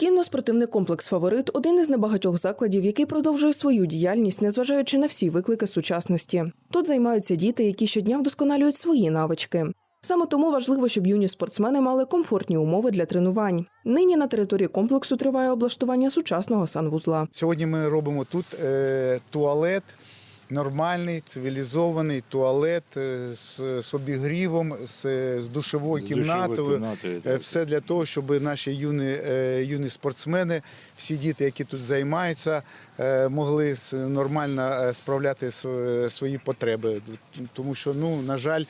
Кінно-спортивний комплекс Фаворит один із небагатьох закладів, який продовжує свою діяльність, незважаючи на всі виклики сучасності. Тут займаються діти, які щодня вдосконалюють свої навички. Саме тому важливо, щоб юні спортсмени мали комфортні умови для тренувань. Нині на території комплексу триває облаштування сучасного санвузла. Сьогодні ми робимо тут е, туалет, нормальний, цивілізований туалет е, з, з обігрівом, з, з душовою З кімнатою. Е. Все для того, щоб наші юні, е, юні спортсмени, всі діти, які тут займаються, могли нормально справляти свої потреби. Тому що, ну, на жаль,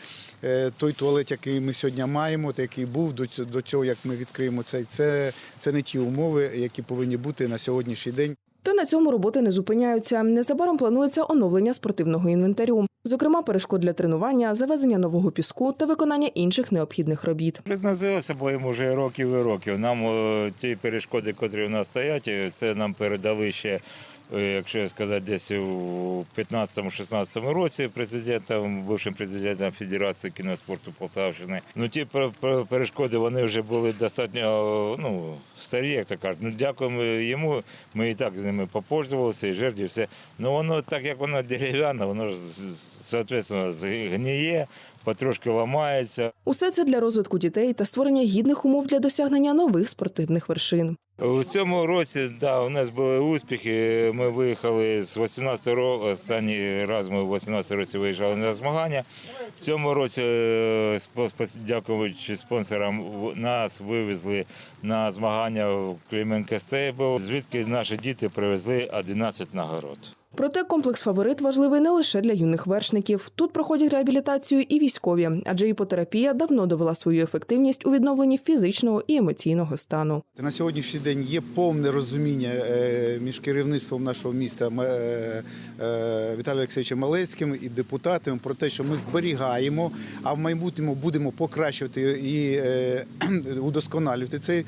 той туалет, який ми сьогодні маємо, та який був до цього як ми відкриємо цей, це, це не ті умови, які повинні бути на сьогоднішній день. Та на цьому роботи не зупиняються. Незабаром планується оновлення спортивного інвентарю, зокрема перешкод для тренування, завезення нового піску та виконання інших необхідних робіт. Призназилося, бо йому вже років і років. Нам е, ті перешкоди, котрі у нас стоять, е, це нам передали ще, якщо сказати, десь у 15-16 році президентом, бившим президентом Федерації кіноспорту Полтавщини. Ну ті пер- пер- перешкоди вони вже були достатньо ну, старі, як то кажуть. Ну, дякуємо йому. Ми і так з ними попользувалися, і жерді, все. Ну воно так як воно дерев'яне, воно ж соответственно згніє, потрошки ламається. Усе це для розвитку дітей та створення гідних умов для досягнення нових спортивних вершин. У цьому році да, у нас були успіхи. Ми виїхали з 18 року. Останній раз ми в 18 році виїжджали на змагання. В цьому році, е, дякуючи спонсорам, нас вивезли на змагання в Кліменко Стейбл, звідки наші діти привезли 11 нагород. Проте комплекс фаворит важливий не лише для юних вершників. Тут проходять реабілітацію і військові, адже іпотерапія давно довела свою ефективність у відновленні фізичного і емоційного стану. На сьогоднішній день є повне розуміння е, між керівництвом нашого міста е, е, Віталієм Олексійовичем Малецьким і депутатами про те, що ми зберігаємо, а в майбутньому будемо покращувати і удосконалювати цей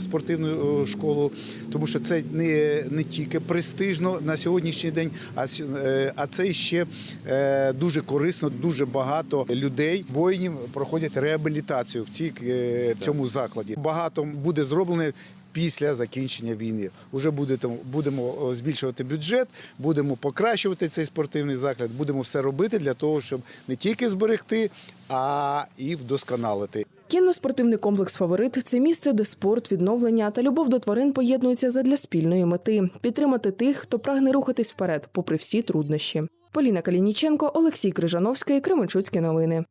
спортивну, школу, тому що це не, не тільки престижно на сьогоднішній день, а, е, а це ще е, дуже корисно, дуже багато людей, воїнів проходять реабілітацію в, цій, е, в цьому закладі. Багато буде зроблено. Після закінчення війни вже буде будемо збільшувати бюджет, будемо покращувати цей спортивний заклад, будемо все робити для того, щоб не тільки зберегти, а і вдосконалити. Кінно-спортивний комплекс Фаворит це місце, де спорт, відновлення та любов до тварин поєднуються задля спільної мети підтримати тих, хто прагне рухатись вперед, попри всі труднощі. Поліна Калініченко, Олексій Крижановський, Кременчуцькі новини.